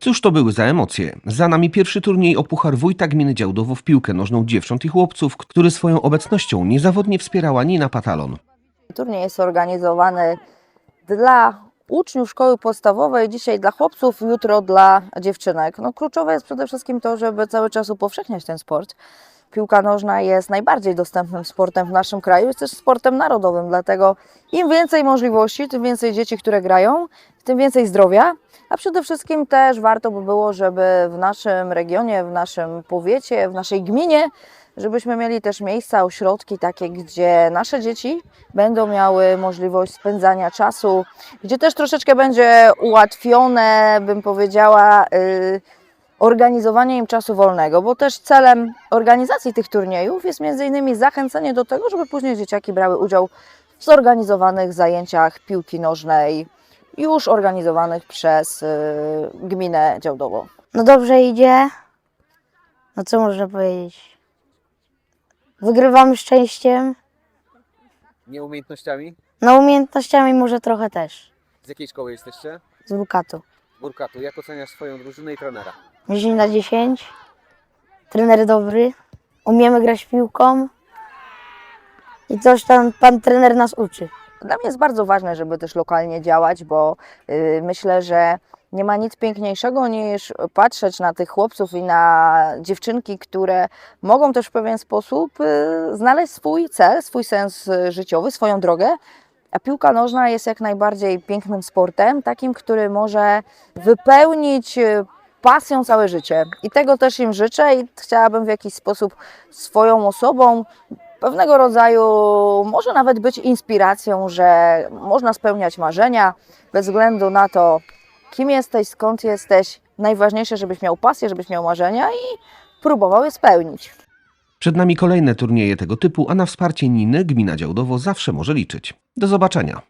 Cóż to były za emocje? Za nami pierwszy turniej o Puchar Wójta Gminy Działdowo w piłkę nożną dziewcząt i chłopców, który swoją obecnością niezawodnie wspierała Nina Patalon. Turniej jest organizowany dla uczniów szkoły podstawowej, dzisiaj dla chłopców, jutro dla dziewczynek. No, kluczowe jest przede wszystkim to, żeby cały czas upowszechniać ten sport. Piłka nożna jest najbardziej dostępnym sportem w naszym kraju, jest też sportem narodowym, dlatego im więcej możliwości, tym więcej dzieci, które grają, tym więcej zdrowia, a przede wszystkim też warto by było, żeby w naszym regionie, w naszym powiecie, w naszej gminie żebyśmy mieli też miejsca, ośrodki takie, gdzie nasze dzieci będą miały możliwość spędzania czasu, gdzie też troszeczkę będzie ułatwione, bym powiedziała, y, organizowanie im czasu wolnego, bo też celem organizacji tych turniejów jest między innymi zachęcenie do tego, żeby później dzieciaki brały udział w zorganizowanych zajęciach piłki nożnej, już organizowanych przez y, gminę Działdowo. No dobrze idzie. No co można powiedzieć? Wygrywamy szczęściem. Nie umiejętnościami? No umiejętnościami może trochę też. Z jakiej szkoły jesteście? Z Bukatu. Burkatu. Jak oceniasz swoją drużynę i trenera? 10 na 10. Trener dobry. Umiemy grać piłką. I coś tam pan trener nas uczy. Dla mnie jest bardzo ważne, żeby też lokalnie działać, bo y, myślę, że nie ma nic piękniejszego niż patrzeć na tych chłopców i na dziewczynki, które mogą też w pewien sposób y, znaleźć swój cel, swój sens y, życiowy, swoją drogę. A piłka nożna jest jak najbardziej pięknym sportem, takim, który może wypełnić y, pasją całe życie. I tego też im życzę i chciałabym w jakiś sposób swoją osobą pewnego rodzaju może nawet być inspiracją, że można spełniać marzenia bez względu na to, kim jesteś, skąd jesteś. Najważniejsze, żebyś miał pasję, żebyś miał marzenia i próbował je spełnić. Przed nami kolejne turnieje tego typu, a na wsparcie Niny Gmina Działdowo zawsze może liczyć. Do zobaczenia.